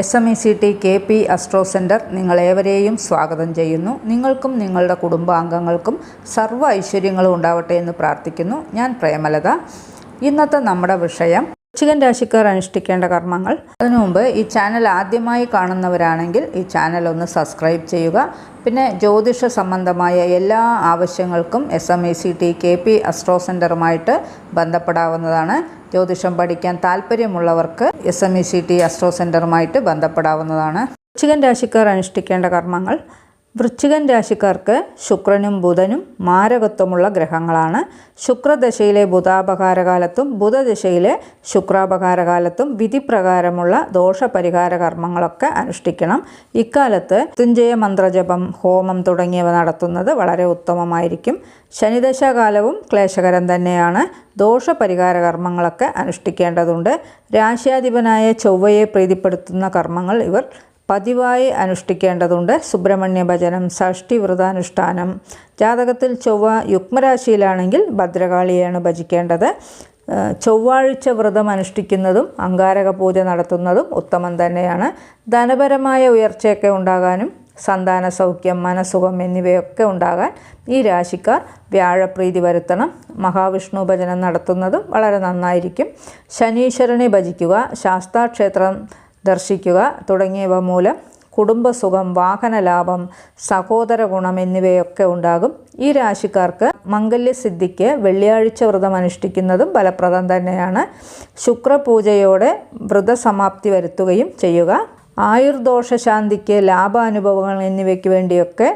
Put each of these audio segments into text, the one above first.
S M E C T K P astro centre നിങ്ങളേവരെയും സ്വാഗതം ചെയ്യുന്നു. നിങ്ങൾക്കും നിങ്ങളുടെ കുടുംബാംഗങ്ങൾക്കും സർവ ഐശ്വര്യങ്ങളും ഉണ്ടാവട്ടെ എന്ന് പ്രാർത്ഥിക്കുന്നു. ഞാൻ പ്രേമലത. ഇന്നത്തെ നമ്മുടെ വിഷയം വൃശ്ചികൻ രാശിക്കാർ അനുഷ്ഠിക്കേണ്ട കർമ്മങ്ങൾ. അതിനു മുമ്പ് ഈ ചാനൽ ആദ്യമായി കാണുന്നവരാണെങ്കിൽ ഈ ചാനൽ ഒന്ന് സബ്സ്ക്രൈബ് ചെയ്യുക. പിന്നെ ജ്യോതിഷ സംബന്ധമായ എല്ലാ ആവശ്യങ്ങൾക്കും S M E C T K P astro സെന്ററുമായിട്ട് ബന്ധപ്പെടാവുന്നതാണ്. ജ്യോതിഷം പഠിക്കാൻ താല്പര്യമുള്ളവർക്ക് S M E C T astro സെന്ററുമായിട്ട് ബന്ധപ്പെടാവുന്നതാണ്. ഉച്ചകൻ രാശിക്കാർ അനുഷ്ഠിക്കേണ്ട കർമ്മങ്ങൾ വൃശ്ചികൻ രാശിക്കാർക്ക് ശുക്രനും ബുധനും മാരകത്വമുള്ള ഗ്രഹങ്ങളാണ്. ശുക്രദശയിലെ ബുധാപകാരകാലത്തും ബുധദശയിലെ ശുക്രാപകാരകാലത്തും വിധിപ്രകാരമുള്ള ദോഷപരിഹാര കർമ്മങ്ങളൊക്കെ അനുഷ്ഠിക്കണം. ഇക്കാലത്ത് തുഞ്ചയ മന്ത്രജപം ഹോമം തുടങ്ങിയവ നടത്തുന്നത് വളരെ ഉത്തമമായിരിക്കും. ശനിദശാകാലവും ക്ലേശകരം തന്നെയാണ്. ദോഷപരിഹാര കർമ്മങ്ങളൊക്കെ അനുഷ്ഠിക്കേണ്ടതുണ്ട്. രാശ്യാധിപനായ ചൊവ്വയെ പ്രീതിപ്പെടുത്തുന്ന കർമ്മങ്ങൾ ഇവർ പതിവായി അനുഷ്ഠിക്കേണ്ടതുണ്ട്. സുബ്രഹ്മണ്യ ഭജനം ഷഷ്ടി വ്രതാനുഷ്ഠാനം. ജാതകത്തിൽ ചൊവ്വ യുഗ്മരാശിയിലാണെങ്കിൽ ഭദ്രകാളിയാണ് ഭജിക്കേണ്ടത്. ചൊവ്വാഴ്ച വ്രതം അനുഷ്ഠിക്കുന്നതും അങ്കാരക പൂജ നടത്തുന്നതും ഉത്തമം തന്നെയാണ്. ധനപരമായ ഉയർച്ചയൊക്കെ ഉണ്ടാകാനും സന്താന സൗഖ്യം മനസുഖം എന്നിവയൊക്കെ ഉണ്ടാകാൻ ഈ രാശിക്കാർ വ്യാഴപ്രീതി വരുത്തണം. മഹാവിഷ്ണു ഭജനം നടത്തുന്നതും വളരെ നന്നായിരിക്കും. ശനീശ്വരനെ ഭജിക്കുക ശാസ്താക്ഷേത്രം ദർശിക്കുക. തുടങ്ങിയവ മൂലം കുടുംബസുഖം വാഹനലാഭം സഹോദര ഗുണം എന്നിവയൊക്കെ ഉണ്ടാകും. ഈ രാശിക്കാർക്ക് മംഗല്യസിദ്ധിക്ക് വെള്ളിയാഴ്ച വ്രതം അനുഷ്ഠിക്കുന്നതും ഫലപ്രദം തന്നെയാണ്. ശുക്രപൂജയോടെ വ്രതസമാപ്തി വരുത്തുകയും ചെയ്യുക. ആയുർദോഷശാന്തിക്ക് ലാഭാനുഭവങ്ങൾ എന്നിവയ്ക്ക് വേണ്ടിയൊക്കെ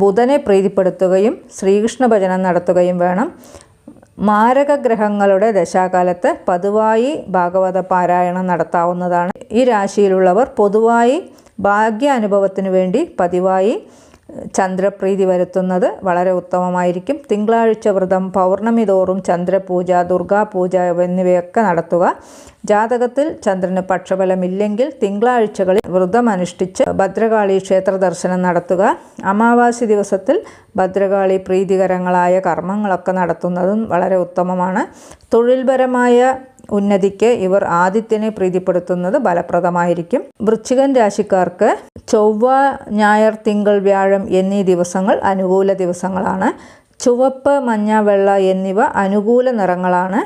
ബുധനെ പ്രീതിപ്പെടുത്തുകയും ശ്രീകൃഷ്ണ ഭജനം നടത്തുകയും വേണം. മാരകഗ്രഹങ്ങളുടെ ദശാകാലത്ത് പതിവായി ഭാഗവത പാരായണം നടത്താവുന്നതാണ്. ഈ രാശിയിലുള്ളവർ പൊതുവായി ഭാഗ്യ ഭാഗ്യാനുഭവത്തിനു വേണ്ടി പതിവായി ചന്ദ്രപ്രീതി വരുത്തുന്നത് വളരെ ഉത്തമമായിരിക്കും. തിങ്കളാഴ്ച വ്രതം പൗർണമി തോറും ചന്ദ്രപൂജ ദുർഗാപൂജ എന്നിവയൊക്കെ നടത്തുക. ജാതകത്തിൽ ചന്ദ്രന് പക്ഷബലമില്ലെങ്കിൽ തിങ്കളാഴ്ചകളിൽ വ്രതം അനുഷ്ഠിച്ച് ഭദ്രകാളി ക്ഷേത്ര ദർശനം നടത്തുക. അമാവാസി ദിവസത്തിൽ ഭദ്രകാളി പ്രീതികരങ്ങളായ കർമ്മങ്ങളൊക്കെ നടത്തുന്നതും വളരെ ഉത്തമമാണ്. തൊഴിൽപരമായ ഉന്നതിക്ക് ഇവർ ആദിത്യനെ പ്രീതിപ്പെടുത്തുന്നത് ഫലപ്രദമായിരിക്കും. വൃശ്ചികൻ രാശിക്കാർക്ക് ചൊവ്വ ഞായർ തിങ്കൾ വ്യാഴം എന്നീ ദിവസങ്ങൾ അനുകൂല ദിവസങ്ങളാണ്. ചുവപ്പ് മഞ്ഞ വെള്ള എന്നിവ അനുകൂല നിറങ്ങളാണ്.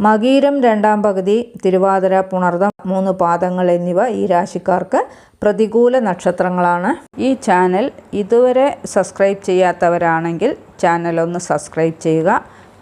മകീരം രണ്ടാം പകുതി തിരുവാതിര പുണർദം മൂന്ന് പാദങ്ങൾ എന്നിവ ഈ രാശിക്കാർക്ക് പ്രതികൂല നക്ഷത്രങ്ങളാണ്. ഈ ചാനൽ ഇതുവരെ സബ്സ്ക്രൈബ് ചെയ്യാത്തവരാണെങ്കിൽ ചാനൽ ഒന്ന് സബ്സ്ക്രൈബ് ചെയ്യുക.